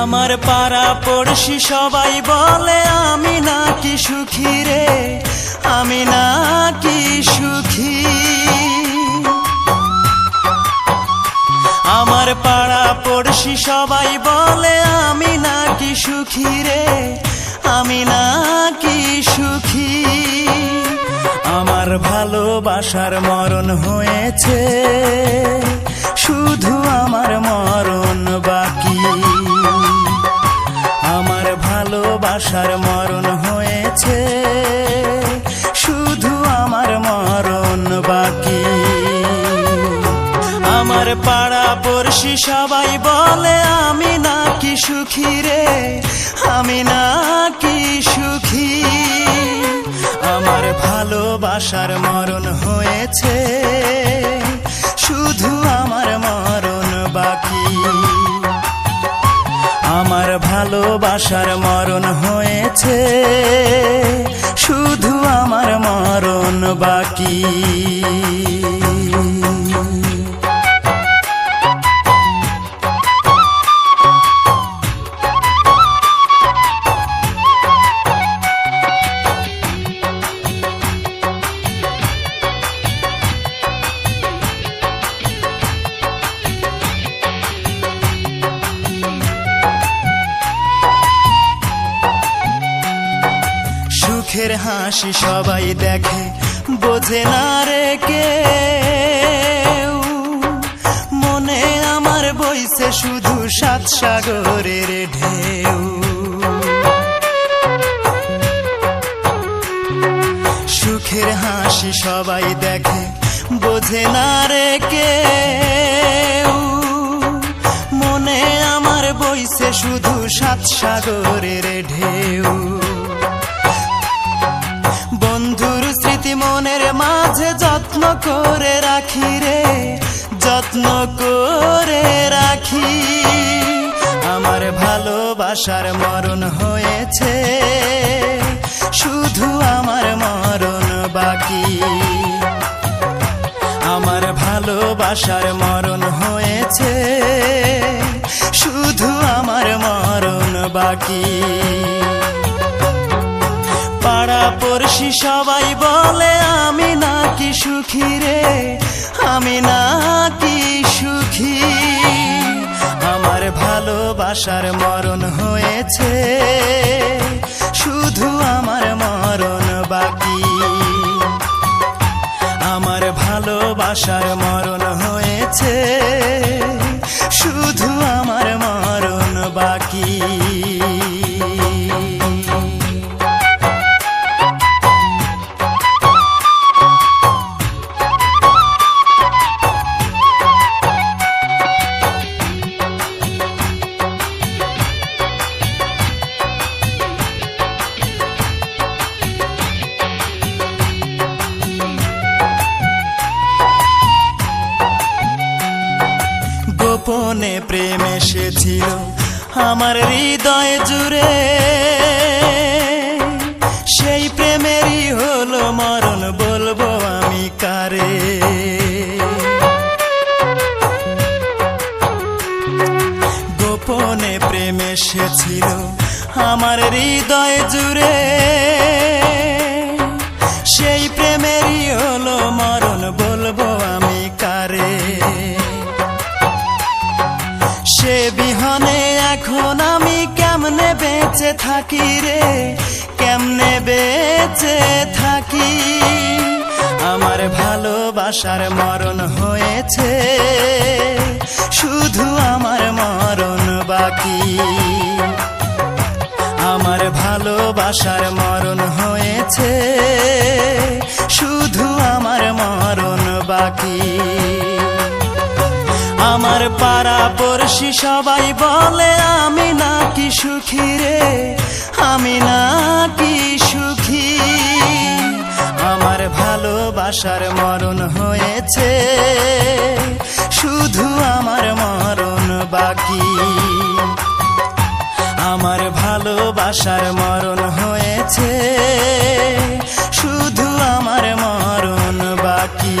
আমার পাড়া পড়শি সবাই বলে আমি নাকি সুখী রে? আমি নাকি সুখী। আমার পাড়া পড়শি সবাই বলে, আমি নাকি সুখী রে? আমি নাকি সুখী? আমার ভালোবাসার মরণ হয়েছে, শুধু আমার মরণ বাকি। আমার ভালোবাসার পড়শি সবাই বলে, আমি নাকি সুখী রে? আমি নাকি সুখী? আমার ভালোবাসার মরণ হয়েছে, শুধু আমার মরণ বাকি। আমার ভালোবাসার মরণ হয়েছে, শুধু আমার মরণ বাকি। সুখের হাসি সবাই দেখে, বোঝে না রে কেউ। মনে আমার বইছে শুধু সাত সাগরের ঢেউ। সুখের হাসি সবাই দেখে, বোঝে না রে কেউ। মনে আমার বইছে শুধু সাত সাগরের ঢেউ। মাঝে যত্ন করে রাখি রে, যত্ন করে রাখি। আমার ভালোবাসার মরণ হয়েছে, শুধু আমার মরণ বাকি। আমার ভালোবাসার মরণ হয়েছে, শুধু আমার মরণ বাকি। সবাই বলে, আমি নাকি সুখী রে? আমি নাকি সুখী? আমার ভালোবাসার মরণ হয়েছে, শুধু আমার মরণ বাকি। আমার ভালোবাসার মরণ হয়েছে গোপনে প্রেম এসেছিল, আমার হৃদয় জুড়ে। সেই প্রেমেরই হলো মরণ, বলব আমি কারে। গোপনে প্রেম এসেছিল, আমার হৃদয় জুড়ে। সে বিহনে এখন আমি কেমনে বেঁচে থাকি রে? কেমনে বেঁচে থাকি? আমার ভালোবাসার মরণ হয়েছে, শুধু আমার মরণ বাকি। আমার ভালোবাসার মরণ হয়েছে পড়শি সবাই বলে, আমি নাকি সুখী রে? আমি নাকি সুখী? আমার ভালোবাসার মরণ হয়েছে, শুধু আমার মরণ বাকি। আমার ভালোবাসার মরণ হয়েছে, শুধু আমার মরণ বাকি।